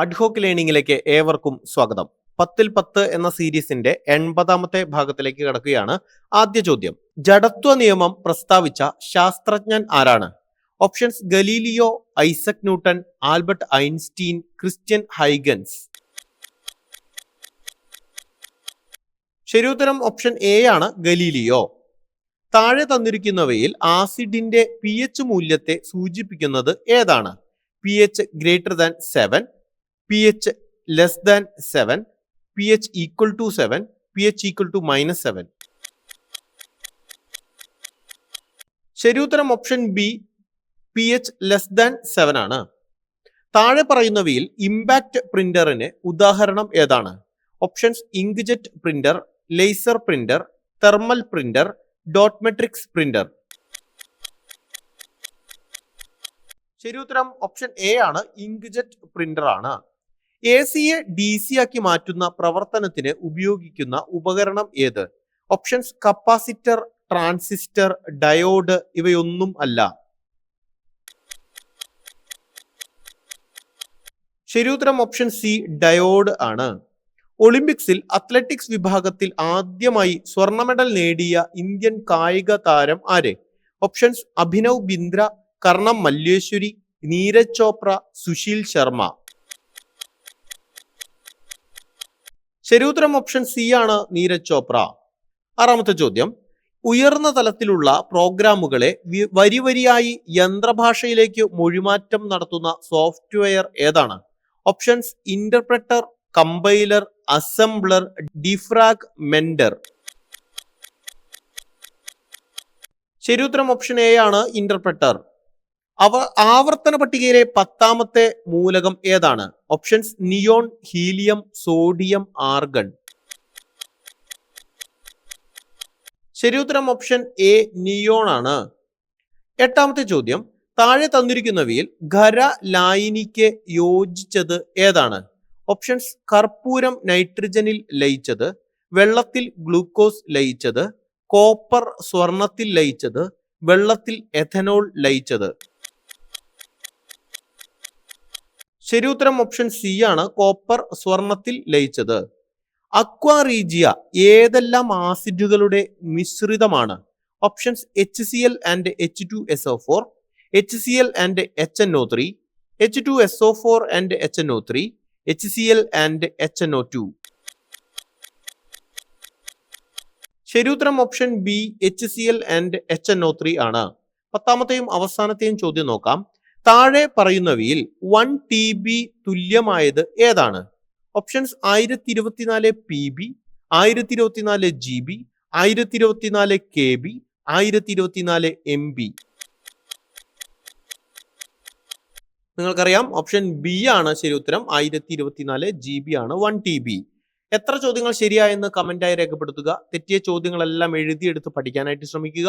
Ad hoc ലേണിംഗിലേക്ക് ഏവർക്കും സ്വാഗതം. പത്തിൽ പത്ത് എന്ന സീരീസിന്റെ എൺപതാമത്തെ ഭാഗത്തിലേക്ക് കടക്കുകയാണ് ആദ്യ ചോദ്യം. ജഡത്വ നിയമം പ്രസ്താവിച്ച ശാസ്ത്രജ്ഞൻ ആരാണ്? Options Galileo Isaac Newton Albert Einstein Christian Huygens. ശരിയുത്തരം ഓപ്ഷൻ എ ആണ് ഗലീലിയോ. താഴെ തന്നിരിക്കുന്നവയിൽ ആസിഡിന്റെ പി എച്ച് മൂല്യത്തെ സൂചിപ്പിക്കുന്നത് ഏതാണ്? P H greater than seven P H less than seven P H equal to seven P H equal to minus seven ശരിയുത്തരം option B P H less than seven ആണ്. താഴെ പറയുന്നവയിൽ ഇമ്പാക്ട് പ്രിന്ററിന് ഉദാഹരണം ഏതാണ്? Options inkjet printer laser printer thermal printer dot matrix printer ശരിയുത്തരം option A ആണ് inkjet printer ആണ്. എ സിയെ ഡി സി ആക്കി മാറ്റുന്ന പ്രവർത്തനത്തിന് ഉപയോഗിക്കുന്ന ഉപകരണം ഏത്? ഓപ്ഷൻസ് കപ്പാസിറ്റർ ട്രാൻസിസ്റ്റർ ഡയോഡ് ഇവയൊന്നും അല്ല. ശരിയുത്തരം ഓപ്ഷൻ സി ഡയോഡ് ആണ്. ഒളിമ്പിക്സിൽ അത്ലറ്റിക്സ് വിഭാഗത്തിൽ ആദ്യമായി സ്വർണ മെഡൽ നേടിയ ഇന്ത്യൻ കായിക താരം ആര്? ഓപ്ഷൻസ് അഭിനവ് ബിന്ദ്ര കർണം മല്ലേശ്വരി നീരജ് ചോപ്ര സുശീൽ ശർമ്മ. ശരിയുത്തരം ഓപ്ഷൻ സി ആണ് നീരജ് ചോപ്ര. ആറാമത്തെ ചോദ്യം. ഉയർന്ന തലത്തിലുള്ള പ്രോഗ്രാമുകളെ വരി വരിയായി യന്ത്രഭാഷയിലേക്ക് മൊഴിമാറ്റം നടത്തുന്ന സോഫ്റ്റ്വെയർ ഏതാണ്? Options interpreter compiler assembler defragmenter ശരിയുത്തരം ഓപ്ഷൻ എ ആണ് ഇന്റർപ്രറ്റർ അവ ആവർത്തന പട്ടികയിലെ പത്താമത്തെ മൂലകം ഏതാണ്? Options neon helium sodium argon ശരിയുത്തരം ഓപ്ഷൻ എ നിയോൺ ആണ്. എട്ടാമത്തെ ചോദ്യം. താഴെ തന്നിരിക്കുന്നവയിൽ ഖര ലായിനിക്ക് യോജിച്ചത് ഏതാണ്? ഓപ്ഷൻസ് കർപ്പൂരം നൈട്രജനിൽ ലയിച്ചത് വെള്ളത്തിൽ ഗ്ലൂക്കോസ് ലയിച്ചത് കോപ്പർ സ്വർണത്തിൽ ലയിച്ചത് വെള്ളത്തിൽ എഥനോൾ ലയിച്ചത്. ശരിയുത്തരം ഓപ്ഷൻ സി ആണ് കോപ്പർ സ്വർണത്തിൽ ലയിച്ചത്. അക്വാറീജിയ ഏതെല്ലാം ആസിഡുകളുടെ മിശ്രിതമാണ്? Options H C L and H two S O four H C L and H N O three H two S O four and H N O three H C L and H N O two ശരിയുത്തരം option B H C L and H N O three ആണ്. പത്താമത്തെയും അവസാനത്തെയും ചോദ്യം നോക്കാം. താഴെ പറയുന്നവയിൽ one T B തുല്യമായത് ഏതാണ്? ഓപ്ഷൻസ് ആയിരത്തി ഇരുപത്തിനാല് പി ബി ആയിരത്തി ഇരുപത്തിനാല് ജി ബി ആയിരത്തി ഇരുപത്തിനാല് കെ ബി ആയിരത്തി ഇരുപത്തിനാല് എം ബി നിങ്ങൾക്കറിയാം ഓപ്ഷൻ ബി ആണ് ശരി ഉത്തരം. ആയിരത്തി ഇരുപത്തിനാല് ജി ബി ആണ് വൺ ടി ബി എത്ര ചോദ്യങ്ങൾ ശരിയായെന്ന് കമന്റായി രേഖപ്പെടുത്തുക. തെറ്റിയ ചോദ്യങ്ങളെല്ലാം എഴുതിയെടുത്ത് പഠിക്കാനായിട്ട് ശ്രമിക്കുക.